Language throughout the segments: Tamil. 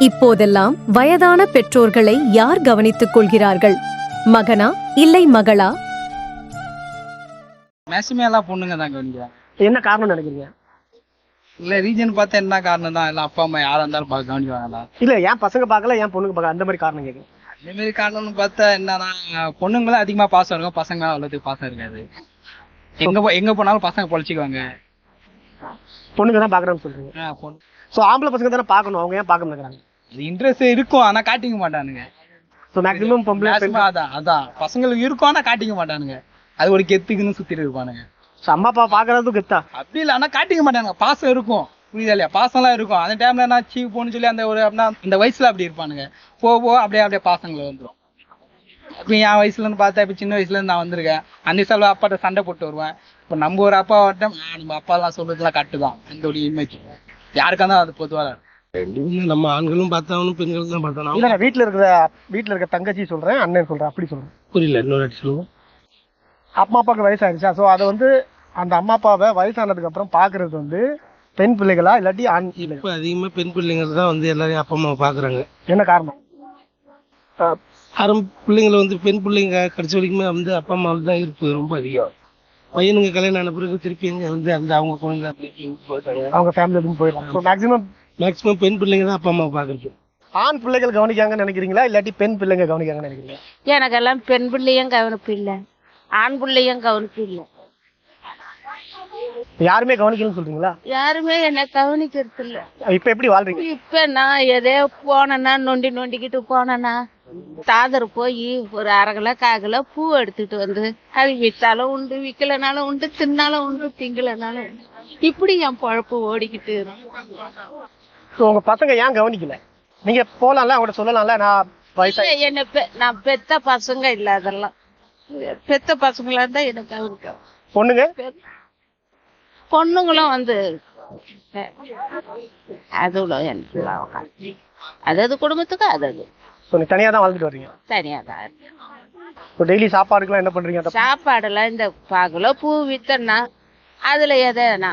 இப்போதெல்லாம் வயதான பெற்றோர்களை யார் கவனித்துக் கொள்கிறார்கள்? மகனா இல்லை மகளா? மேக்ஸிமம் எல்லாம் பொண்ணுங்க தான் கவனிக்கிறாங்க என்ன காரணம் நினைக்கிறீங்க? இல்ல ரீஜன் பார்த்தா என்ன காரணம் தான்? எல்லாம் அப்பா அம்மா யாரா இருந்தாலும் பார்க்க கவனிக்குவாங்களா இல்ல ஏன் பசங்க பார்க்கல ஏன் பொண்ணுங்க பார்க்கல அந்த மாதிரி காரணம் கேட்குறேன். அதே மாதிரி காரணம்னு பார்த்தா என்னன்னா பொண்ணுங்களும் அதிகமா பாசம் இருக்கும் பசங்க அவ்வளோத்துக்கு பாசம் இருக்காது எங்க போ- எங்க போனாலும் பசங்க பொழைச்சிக்குவாங்க. பொண்ணுங்க தான் பார்க்கறான்னு சொல்றீங்க. ஸோ ஆம்பளை பசங்க தானே பார்க்கணும். அவங்க ஏன் பார்க்க மாட்டேங்கிறாங்க அது இன்ட்ரெஸ்ட் இருக்கும் ஆனா காட்டிக்க மாட்டானுங்க. ஸோ மேக்ஸிமம் பொம்பளை அதான் அதான். பசங்களுக்கு இருக்கும் ஆனா காட்டிக்க மாட்டானுங்க. அது ஒரு கெத்துக்குன்னு சுத்திட்டு இருப்பானுங்க. ஸோ அம்மா அப்பா பார்க்கறது கெத்தா? அப்படி இல்ல ஆனா காட்டிக்க மாட்டானுங்க. பாசம் இருக்கும் புரியுதா இல்லையா? பாசம்லாம் இருக்கும். அந்த டைம்ல என்ன சீ போன்னு சொல்லி அந்த ஒரு அப்படின்னா இந்த வயசுல அப்படி இருப்பானுங்க. போக போக அப்படியே அப்படியே பாசங்கள் வந்துரும். இப்போ என் வயசுல இருந்து பார்த்தா இப்போ சின்ன வயசுல இருந்து நான் வந்திருக்கேன். அந்த வயசுல அப்பாட்ட சண்டை போட்டு வருவேன். இப்போ நம்ம ஒரு அப்பா வட்டம் நம்ம அப்பாலாம் சொல்றதுலாம் கட்டு தான். அந்த ஒரு இமேஜ் யாருக்கா இருந்தாலும் அது பொதுவாக நம்ம ஆண்களும் பார்த்தாலும் பெண்களும் தான் பார்த்தாலும். இல்ல வீட்ல இருக்கிற வீட்ல இருக்க தங்கச்சி சொல்றேன் அண்ணன் சொல்றேன் அப்படி சொல்றேன். புரியல இன்னொரு வாட்டி சொல்லுங்க. அம்மா அப்பாவுக்கு வயசாயிருச்சா? ஸோ அதை வந்து அந்த அம்மா அப்பாவை வயசானதுக்கு அப்புறம் பார்க்கறது வந்து பெண் பிள்ளைகளா இல்லாட்டி ஆண் இப்போ அதிகமாக பெண் பிள்ளைங்க தான் வந்து எல்லாரையும் அப்பா அம்மாவை பார்க்குறாங்க. என்ன காரணம்? ஆரம்ப பிள்ளைங்களை வந்து பெண் பிள்ளைங்க கடைசி வரைக்குமே வந்து அப்பா அம்மாவில் தான் இருப்பு ரொம்ப அதிகம். பையனுங்க கல்யாணம் ஆன பிறகு திருப்பி இங்க வந்து அந்த அவங்க குழந்தை போயிட்டாங்க. அவங்க ஃபேமிலி போயிடலாம் ஸோ மேக்ஸிமம் மேக்ஸிமம் பெண் பிள்ளைங்க தான் அப்பா அம்மாவை பார்க்குறது. ஆண் பிள்ளைகள் கவனிக்காங்கன்னு நினைக்கிறீங்களா? இல்லாட்டி பெண் பிள்ளைங்க கவனிக்காங்கன்னு நினைக்கிறீங்களா? எனக்கெல்லாம் பெண் பிள்ளையும் கவனிப்பு இல்லை. ஆண் பிள்ளையும் கவனிப்பு இல்லை. யாருமே கவனிக்கலன்னு சொல்றீங்களா? யாருமே என்னை கவனிக்கிறது இல்லை. இப்ப எப்படி வாழ்றீங்க? இப்ப நான் எதே போனேன்னா நொண்டி நொண்டிக்கிட்டு போனேன்னா தாதர் போய் ஒரு அரை கிலோ கால் கிலோ பூ எடுத்துட்டு வந்து அது வித்தாலும் உண்டு விக்கலைனாலும் உண்டு தின்னாலும் உண்டு திங்கலைனாலும் உண்டு. இப்படி என் பொழப்பு ஓடிக்கிட்டு இருக்கு. உங்க பசங்க ஏன் கவனிக்கல? நீங்க போலாம்ல அவங்கள்ட்ட சொல்லலாம்ல நான் வயசா இல்ல, என்ன பெ- நான் பெத்த பசங்க இல்ல அதெல்லாம். பெத்த பசங்களா இருந்தா எனக்கு கவனிக்கும் பொண்ணுங்க? பொண்ணுங்களும் வந்து அதுல எனக்கு உட்காந்து அது அது குடும்பத்துக்கு அது அது. ஸோ நீ தனியா தான் வாழ்ந்துட்டு வர்றீங்க? தனியா தான். ஸோ டெய்லி சாப்பாடுக்குலாம் என்ன பண்றீங்க? அந்த- சாப்பாடுலாம் இந்த பாகுல பூ வித்தன்னா அதுல எதனா.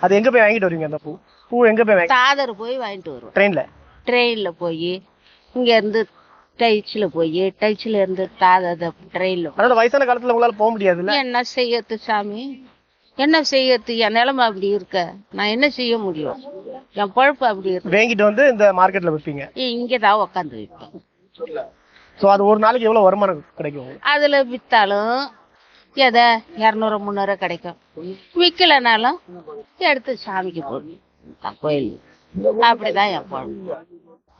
அது எங்க போய் வாங்கிட்டு வருவீங்க அந்த பூ? பூ எங்க போய் வாங்கி தாதர் போய் வாங்கிட்டு வருவோம். ட்ரெயின்ல ட்ரெயின்ல போய் இங்க இருந்து டைச்சில் போய் டைச்சில் இருந்து தாதர் ட்ரெயின்ல அதோட வயசான காலத்துல உங்களால போக முடியாதுல்ல? என்ன செய்யறது சாமி? என்ன செய்யறது? என் நிலைமை அப்படி இருக்க. நான் என்ன செய்ய முடியும்? என் பொழப்பு அப்படி இருக்கு. வாங்கிட்டு வந்து இந்த மார்க்கெட்ல விற்பீங்க இங்கதான் உக்காந்து விற்பேன் ஸோ அது ஒரு நாளைக்கு எவ்வளவு வருமானம் கிடைக்கும்? அதுல வித்தாலும் எதை? இரநூறு முந்நூறு கிடைக்கும். விக்கலைனாலும் எடுத்து சாமிக்கு போடணும் கோயில் அப்படிதான் என் பொழப்பு.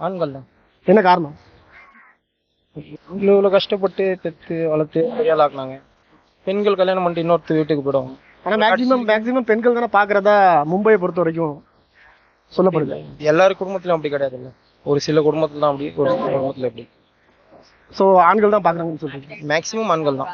ஆண்கள் தான் என்ன காரணம்? இவ்வளோ கஷ்டப்பட்டு பெற்று வளர்த்து கையாளாக்குனாங்க பெண்கள் கல்யாணம் பண்ணிட்டு இன்னொருத்த வீட்டுக்கு போயிடுவாங்க. ஆனா மேக்ஸிமம் மேக்ஸிமம் பெண்கள் தானே பாக்குறதா மும்பையை பொறுத்த வரைக்கும். சொல்லப்படுது. எல்லாரும் குடும்பத்திலும் அப்படி கிடையாதுல்ல. ஒரு சில குடும்பத்துல தான் அப்படி ஒரு சில குடும்பத்துல அப்படி. ஸோ ஆண்கள் தான் பாக்குறாங்கன்னு சொல்றீங்க. மேக்சிமம் ஆண்கள் தான்.